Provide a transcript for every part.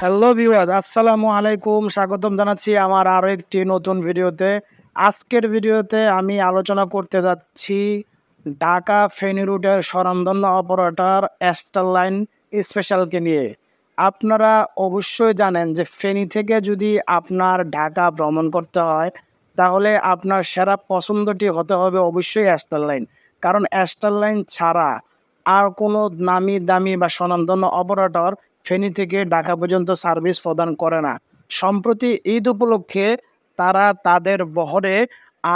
Hello viewers আসসালামু আলাইকুম। স্বাগতম জানাচ্ছি আমার আরও একটি নতুন ভিডিওতে। আজকের ভিডিওতে আমি আলোচনা করতে যাচ্ছি ঢাকা ফেনী রুটের স্বনামধন্য অপারেটর লাইন স্পেশালকে নিয়ে। আপনারা অবশ্যই জানেন যে ফেনী থেকে যদি আপনার ঢাকা ভ্রমণ করতে হয়, তাহলে আপনার সেরা পছন্দটি হতে হবে অবশ্যই লাইন। কারণ লাইন ছাড়া আর কোনো নামি দামি বা স্বনামধন্য অপারেটর ফেনী থেকে ঢাকা পর্যন্ত সার্ভিস প্রদান করে না। সম্প্রতি ঈদ উপলক্ষে তারা তাদের বহরে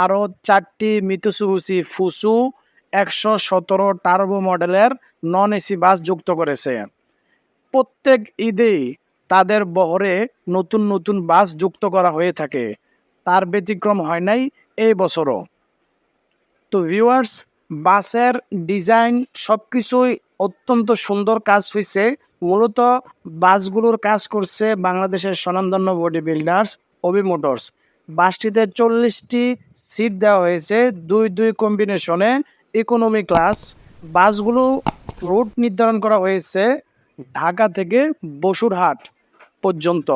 আরও চারটি মিতুসুবুসি ফুসু একশো সতেরো টার্বো মডেলের নন এসি বাস যুক্ত করেছে। প্রত্যেক ঈদেই তাদের বহরে নতুন নতুন বাস যুক্ত করা হয়ে থাকে। তার ব্যতিক্রম হয় নাই এই বছরও। তো ভিউয়ার্স বাসের ডিজাইন সব কিছুই অত্যন্ত সুন্দর কাজ হয়েছে মূলত বাসগুলোর কাজ করছে বাংলাদেশের স্বনামধন্য বডি বিল্ডার্স অবি মোটরস বাসটিতে চল্লিশটি সিট দেওয়া হয়েছে, দুই দুই কম্বিনেশনে ইকোনমি ক্লাস বাসগুলো রুট নির্ধারণ করা হয়েছে ঢাকা থেকে বসুরহাট পর্যন্ত।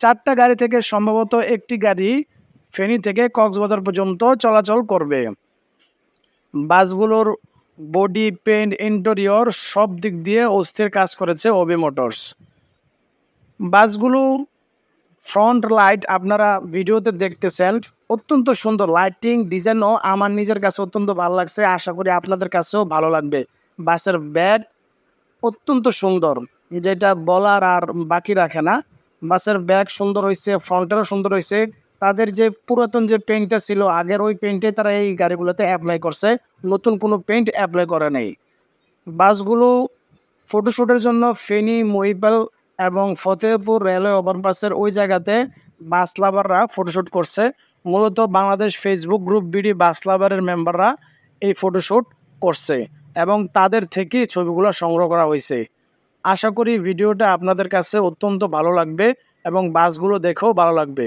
চারটা গাড়ি থেকে সম্ভবত একটি গাড়ি ফেনী থেকে কক্সবাজার পর্যন্ত চলাচল করবে। বাসগুলোর বডি পেন্ট ইন্টেরিয়র, সব দিক দিয়ে অস্থির কাজ করেছে ওবি মোটরস। বাসগুলো ফ্রন্ট লাইট আপনারা ভিডিওতে দেখতেছেন। অত্যন্ত সুন্দর লাইটিং, ডিজাইনও আমার নিজের কাছে অত্যন্ত ভালো লাগছে। আশা করি আপনাদের কাছেও ভালো লাগবে। বাসের ব্যাগ অত্যন্ত সুন্দর, যেটা বলার আর বাকি রাখে না। বাসের ব্যাগ সুন্দর হয়েছে ফ্রন্টেরও সুন্দর হয়েছে তাদের যে পুরাতন যে পেন্টটা ছিল, আগের ওই পেইন্টে তারা এই গাড়িগুলোতে অ্যাপ্লাই করছে। নতুন কোনো পেইন্ট অ্যাপ্লাই করে নেই। বাসগুলো ফটোশ্যুটের জন্য ফেনী, মহিপাল এবং ফতেহপুর রেলওয়ে ওভারপাসের ওই জায়গাতে বাস লাভাররা ফটোশ্যুট করছে। মূলত Bangladesh Facebook group BD bus লাভারের মেম্বাররা এই ফটোশ্যুট করছে এবং তাদের থেকেই ছবিগুলো সংগ্রহ করা হয়েছে। আশা করি ভিডিওটা আপনাদের কাছে অত্যন্ত ভালো লাগবে এবং বাসগুলো দেখেও ভালো লাগবে।